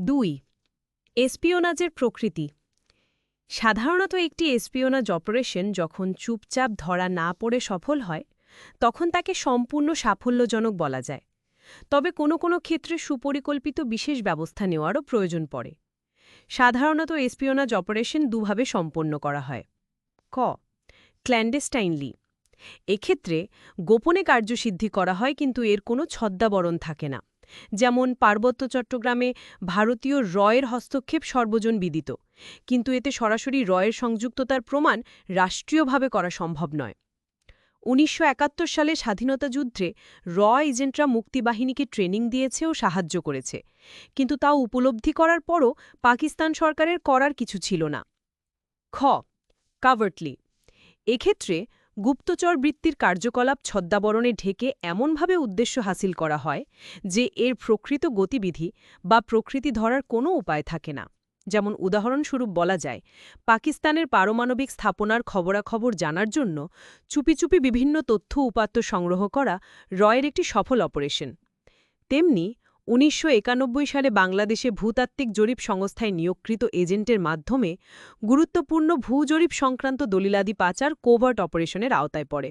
দুই, এসপিওনাজের প্রকৃতি। সাধারণত একটি এসপিওনাজ অপারেশন যখন চুপচাপ ধরা না পড়ে সফল হয়, তখন তাকে সম্পূর্ণ সাফল্যজনক বলা যায়। তবে কোনো কোনো ক্ষেত্রে সুপরিকল্পিত বিশেষ ব্যবস্থা নেওয়ারও প্রয়োজন পড়ে। সাধারণত এসপিওনাজ অপারেশন দুভাবে সম্পন্ন করা হয়। ক, ক্ল্যান্ডেস্টাইনলি। এক্ষেত্রে গোপনে কার্যসিদ্ধি করা হয় কিন্তু এর কোনো ছদ্মাবরণ থাকে না। যেমন পার্বত্য চট্টগ্রামে ভারতীয় রয়ের হস্তক্ষেপ সর্বজন বিদিত। কিন্তু এতে সরাসরি রয়ের সংযুক্ততার প্রমাণ রাষ্ট্রীয়ভাবে করা সম্ভব নয়। উনিশশো সালে স্বাধীনতা যুদ্ধে র এজেন্টরা মুক্তিবাহিনীকে ট্রেনিং দিয়েছে ও সাহায্য করেছে। কিন্তু তাও উপলব্ধি করার পরও পাকিস্তান সরকারের করার কিছু ছিল না। খ, কাভার্টলি। এক্ষেত্রে গুপ্তচর বৃত্তির কার্যকলাপ ছদ্মাবরণে ঢেকে এমনভাবে উদ্দেশ্য হাসিল করা হয় যে এর প্রকৃত গতিবিধি বা প্রকৃতি ধরার কোনো উপায় থাকে না। যেমন উদাহরণস্বরূপ বলা যায়, পাকিস্তানের পারমাণবিক স্থাপনার খবরাখবর জানার জন্য চুপি চুপি বিভিন্ন তথ্য উপাত্ত সংগ্রহ করা রয়ের একটি সফল অপারেশন। তেমনি উনিশশো একানব্বই সালে বাংলাদেশে ভূতাত্ত্বিক জরিপ সংস্থায় নিয়োগকৃত এজেন্টের মাধ্যমে গুরুত্বপূর্ণ ভূজরিপ সংক্রান্ত দলিলাদি পাচার কোভার্ট অপারেশনের আওতায় পড়ে।